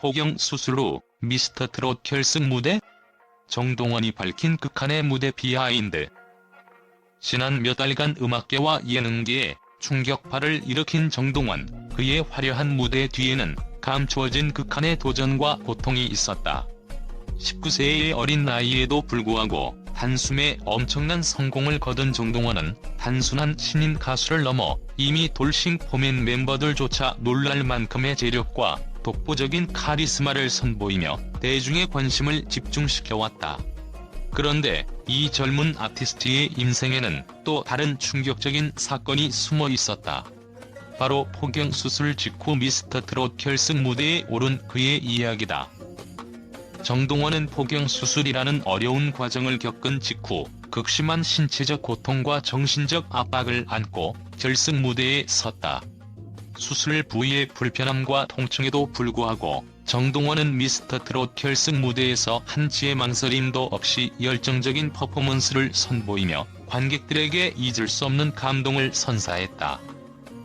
포경 수술 후 미스터 트롯 결승 무대? 정동원이 밝힌 극한의 무대 비하인드. 지난 몇 달간 음악계와 예능계에 충격파를 일으킨 정동원, 그의 화려한 무대 뒤에는 감추어진 극한의 도전과 고통이 있었다. 19세의 어린 나이에도 불구하고 단숨에 엄청난 성공을 거둔 정동원은 단순한 신인 가수를 넘어 이미 돌싱 포맨 멤버들조차 놀랄 만큼의 재력과 독보적인 카리스마를 선보이며 대중의 관심을 집중시켜왔다. 그런데 이 젊은 아티스트의 인생에는 또 다른 충격적인 사건이 숨어 있었다. 바로 포경 수술 직후 미스터 트롯 결승 무대에 오른 그의 이야기다. 정동원은 포경 수술이라는 어려운 과정을 겪은 직후 극심한 신체적 고통과 정신적 압박을 안고 결승 무대에 섰다. 수술 부위의 불편함과 통증에도 불구하고 정동원은 미스터 트롯 결승 무대에서 한치의 망설임도 없이 열정적인 퍼포먼스를 선보이며 관객들에게 잊을 수 없는 감동을 선사했다.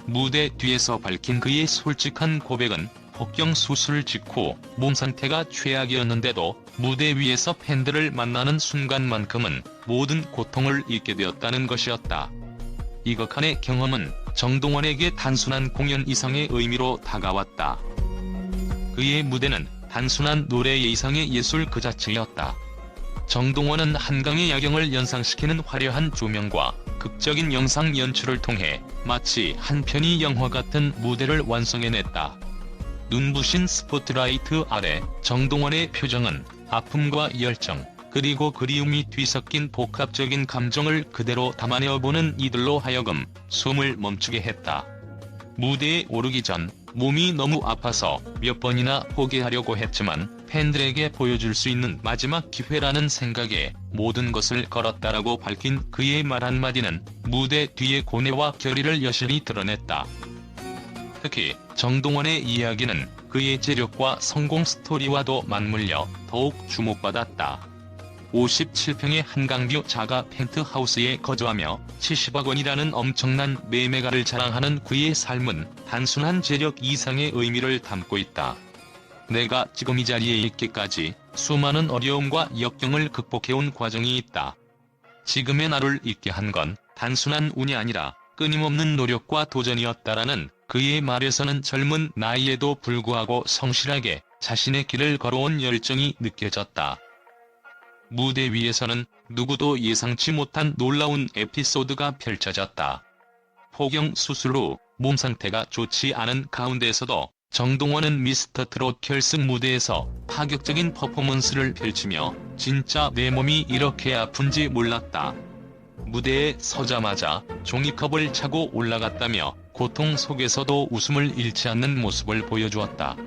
무대 뒤에서 밝힌 그의 솔직한 고백은 폭경 수술 직후 몸 상태가 최악이었는데도 무대 위에서 팬들을 만나는 순간만큼은 모든 고통을 잊게 되었다는 것이었다. 이것한의 경험은 정동원에게 단순한 공연 이상의 의미로 다가왔다. 그의 무대는 단순한 노래 이상의 예술 그 자체였다. 정동원은 한강의 야경을 연상시키는 화려한 조명과 극적인 영상 연출을 통해 마치 한 편의 영화 같은 무대를 완성해냈다. 눈부신 스포트라이트 아래 정동원의 표정은 아픔과 열정, 그리고 그리움이 뒤섞인 복합적인 감정을 그대로 담아내어 보는 이들로 하여금 숨을 멈추게 했다. 무대에 오르기 전 몸이 너무 아파서 몇 번이나 포기하려고 했지만 팬들에게 보여줄 수 있는 마지막 기회라는 생각에 모든 것을 걸었다라고 밝힌 그의 말 한마디는 무대 뒤의 고뇌와 결의를 여실히 드러냈다. 특히 정동원의 이야기는 그의 재력과 성공 스토리와도 맞물려 더욱 주목받았다. 57평의 한강뷰 자가 펜트하우스에 거주하며 70억 원이라는 엄청난 매매가를 자랑하는 그의 삶은 단순한 재력 이상의 의미를 담고 있다. 내가 지금 이 자리에 있기까지 수많은 어려움과 역경을 극복해온 과정이 있다. 지금의 나를 있게 한 건 단순한 운이 아니라 끊임없는 노력과 도전이었다라는 그의 말에서는 젊은 나이에도 불구하고 성실하게 자신의 길을 걸어온 열정이 느껴졌다. 무대 위에서는 누구도 예상치 못한 놀라운 에피소드가 펼쳐졌다. 포경 수술 후 몸 상태가 좋지 않은 가운데서도 정동원은 미스터 트롯 결승 무대에서 파격적인 퍼포먼스를 펼치며 진짜 내 몸이 이렇게 아픈지 몰랐다. 무대에 서자마자 종이컵을 차고 올라갔다며 고통 속에서도 웃음을 잃지 않는 모습을 보여주었다.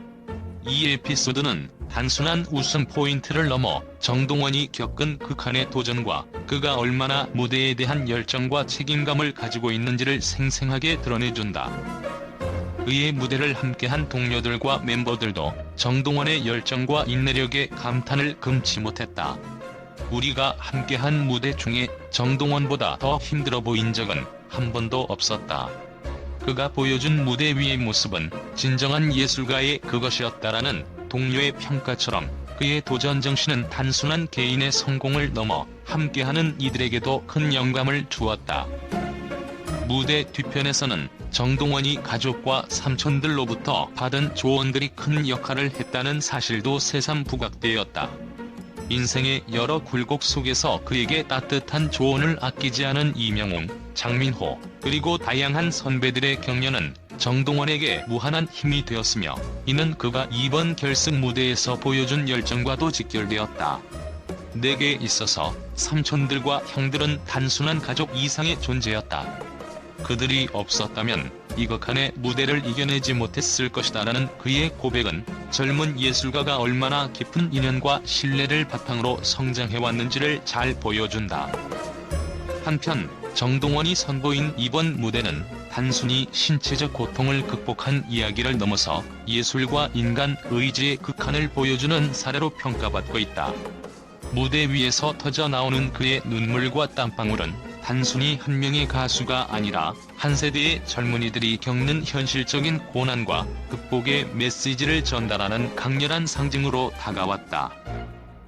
이 에피소드는 단순한 웃음 포인트를 넘어 정동원이 겪은 극한의 도전과 그가 얼마나 무대에 대한 열정과 책임감을 가지고 있는지를 생생하게 드러내준다. 그의 무대를 함께한 동료들과 멤버들도 정동원의 열정과 인내력에 감탄을 금치 못했다. 우리가 함께한 무대 중에 정동원보다 더 힘들어 보인 적은 한 번도 없었다. 그가 보여준 무대 위의 모습은 진정한 예술가의 그것이었다라는 동료의 평가처럼 그의 도전 정신은 단순한 개인의 성공을 넘어 함께하는 이들에게도 큰 영감을 주었다. 무대 뒤편에서는 정동원이 가족과 삼촌들로부터 받은 조언들이 큰 역할을 했다는 사실도 새삼 부각되었다. 인생의 여러 굴곡 속에서 그에게 따뜻한 조언을 아끼지 않은 이명웅, 장민호, 그리고 다양한 선배들의 격려는 정동원에게 무한한 힘이 되었으며 이는 그가 이번 결승 무대에서 보여준 열정과도 직결되었다. 내게 있어서 삼촌들과 형들은 단순한 가족 이상의 존재였다. 그들이 없었다면 이극한의 무대를 이겨내지 못했을 것이다라는 그의 고백은 젊은 예술가가 얼마나 깊은 인연과 신뢰를 바탕으로 성장해왔는지를 잘 보여준다. 한편 정동원이 선보인 이번 무대는 단순히 신체적 고통을 극복한 이야기를 넘어서 예술과 인간 의지의 극한을 보여주는 사례로 평가받고 있다. 무대 위에서 터져 나오는 그의 눈물과 땀방울은 단순히 한 명의 가수가 아니라 한 세대의 젊은이들이 겪는 현실적인 고난과 극복의 메시지를 전달하는 강렬한 상징으로 다가왔다.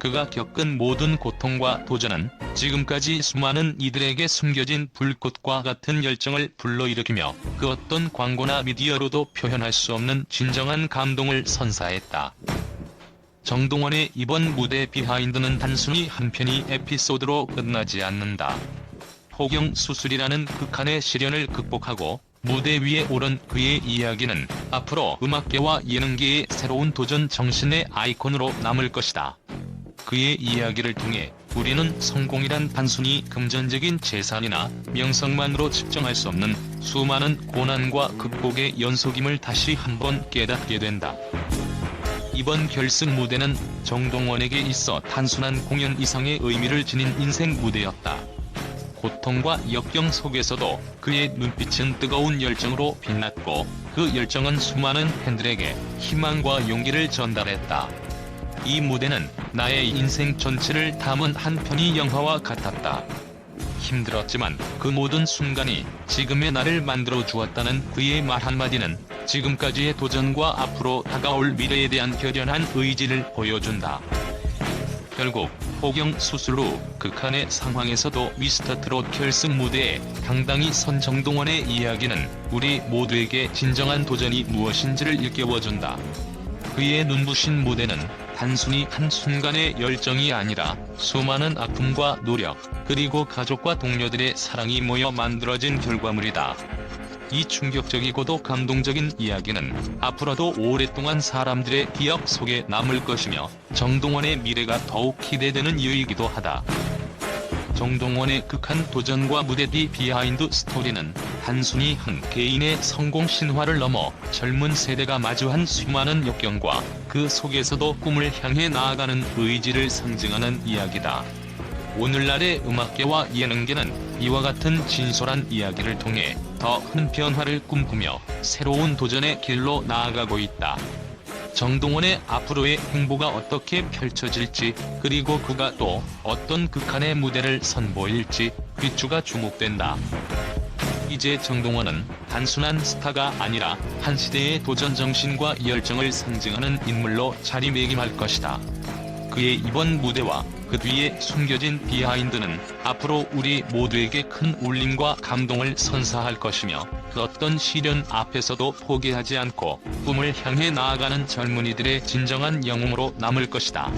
그가 겪은 모든 고통과 도전은 지금까지 수많은 이들에게 숨겨진 불꽃과 같은 열정을 불러일으키며 그 어떤 광고나 미디어로도 표현할 수 없는 진정한 감동을 선사했다. 정동원의 이번 무대 비하인드는 단순히 한 편의 에피소드로 끝나지 않는다. 포경 수술이라는 극한의 시련을 극복하고 무대 위에 오른 그의 이야기는 앞으로 음악계와 예능계의 새로운 도전 정신의 아이콘으로 남을 것이다. 그의 이야기를 통해 우리는 성공이란 단순히 금전적인 재산이나 명성만으로 측정할 수 없는 수많은 고난과 극복의 연속임을 다시 한번 깨닫게 된다. 이번 결승 무대는 정동원에게 있어 단순한 공연 이상의 의미를 지닌 인생 무대였다. 고통과 역경 속에서도 그의 눈빛은 뜨거운 열정으로 빛났고 그 열정은 수많은 팬들에게 희망과 용기를 전달했다. 이 무대는 나의 인생 전체를 담은 한 편의 영화와 같았다. 힘들었지만 그 모든 순간이 지금의 나를 만들어 주었다는 그의 말 한마디는 지금까지의 도전과 앞으로 다가올 미래에 대한 결연한 의지를 보여준다. 결국 포경 수술 후 극한의 상황에서도 미스터 트롯 결승 무대에 당당히 선 정동원의 이야기는 우리 모두에게 진정한 도전이 무엇인지를 일깨워준다. 그의 눈부신 무대는 단순히 한순간의 열정이 아니라 수많은 아픔과 노력, 그리고 가족과 동료들의 사랑이 모여 만들어진 결과물이다. 이 충격적이고도 감동적인 이야기는 앞으로도 오랫동안 사람들의 기억 속에 남을 것이며 정동원의 미래가 더욱 기대되는 이유이기도 하다. 정동원의 극한 도전과 무대 뒤 비하인드 스토리는 단순히 한 개인의 성공 신화를 넘어 젊은 세대가 마주한 수많은 역경과 그 속에서도 꿈을 향해 나아가는 의지를 상징하는 이야기다. 오늘날의 음악계와 예능계는 이와 같은 진솔한 이야기를 통해 더 큰 변화를 꿈꾸며 새로운 도전의 길로 나아가고 있다. 정동원의 앞으로의 행보가 어떻게 펼쳐질지 그리고 그가 또 어떤 극한의 무대를 선보일지 귀추가 주목된다. 이제 정동원은 단순한 스타가 아니라 한 시대의 도전 정신과 열정을 상징하는 인물로 자리매김할 것이다. 그의 이번 무대와 그 뒤에 숨겨진 비하인드는 앞으로 우리 모두에게 큰 울림과 감동을 선사할 것이며 그 어떤 시련 앞에서도 포기하지 않고 꿈을 향해 나아가는 젊은이들의 진정한 영웅으로 남을 것이다.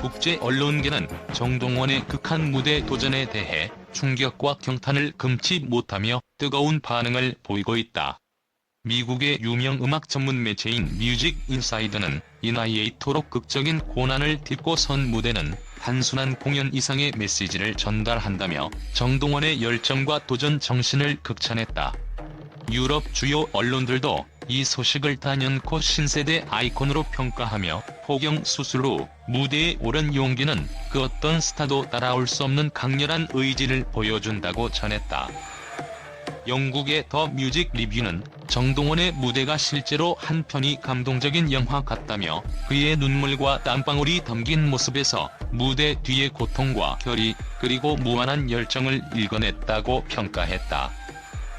국제 언론계는 정동원의 극한 무대 도전에 대해 충격과 경탄을 금치 못하며 뜨거운 반응을 보이고 있다. 미국의 유명 음악 전문 매체인 뮤직 인사이드는 이 나이에 이토록 극적인 고난을 딛고 선 무대는 단순한 공연 이상의 메시지를 전달한다며 정동원의 열정과 도전 정신을 극찬했다. 유럽 주요 언론들도 이 소식을 단연코 신세대 아이콘으로 평가하며 포경 수술 후 무대에 오른 용기는 그 어떤 스타도 따라올 수 없는 강렬한 의지를 보여준다고 전했다. 영국의 더 뮤직 리뷰는 정동원의 무대가 실제로 한 편이 감동적인 영화 같다며 그의 눈물과 땀방울이 담긴 모습에서 무대 뒤의 고통과 결의 그리고 무한한 열정을 읽어냈다고 평가했다.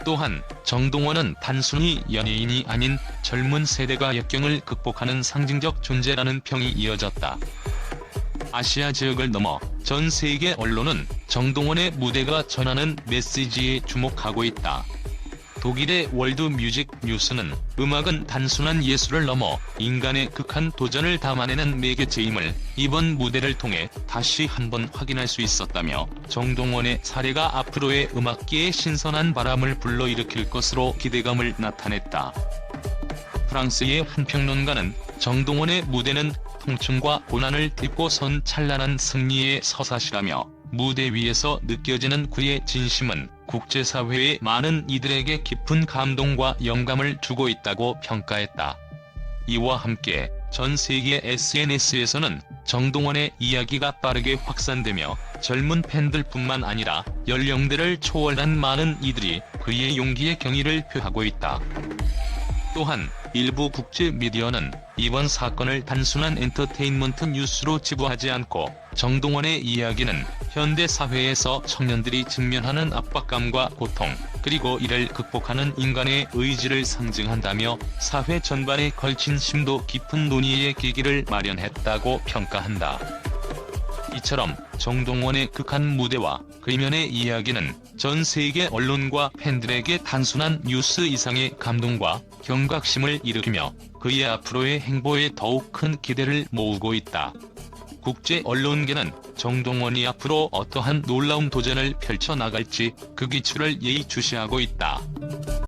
또한 정동원은 단순히 연예인이 아닌 젊은 세대가 역경을 극복하는 상징적 존재라는 평이 이어졌다. 아시아 지역을 넘어 전 세계 언론은 정동원의 무대가 전하는 메시지에 주목하고 있다. 독일의 월드 뮤직 뉴스는 음악은 단순한 예술을 넘어 인간의 극한 도전을 담아내는 매개체임을 이번 무대를 통해 다시 한번 확인할 수 있었다며 정동원의 사례가 앞으로의 음악계에 신선한 바람을 불러일으킬 것으로 기대감을 나타냈다. 프랑스의 한 평론가는 정동원의 무대는 통증과 고난을 딛고 선 찬란한 승리의 서사시라며 무대 위에서 느껴지는 그의 진심은 국제사회의 많은 이들에게 깊은 감동과 영감을 주고 있다고 평가했다. 이와 함께 전 세계 SNS에서는 정동원의 이야기가 빠르게 확산되며 젊은 팬들뿐만 아니라 연령대를 초월한 많은 이들이 그의 용기에 경의를 표하고 있다. 또한 일부 국제 미디어는 이번 사건을 단순한 엔터테인먼트 뉴스로 지부하지 않고 정동원의 이야기는 현대 사회에서 청년들이 직면하는 압박감과 고통, 그리고 이를 극복하는 인간의 의지를 상징한다며 사회 전반에 걸친 심도 깊은 논의의 계기를 마련했다고 평가한다. 이처럼 정동원의 극한 무대와 그이면의 이야기는 전 세계 언론과 팬들에게 단순한 뉴스 이상의 감동과 경각심을 일으키며 그의 앞으로의 행보에 더욱 큰 기대를 모으고 있다. 국제 언론계는 정동원이 앞으로 어떠한 놀라운 도전을 펼쳐나갈지 그 기출을 예의주시하고 있다.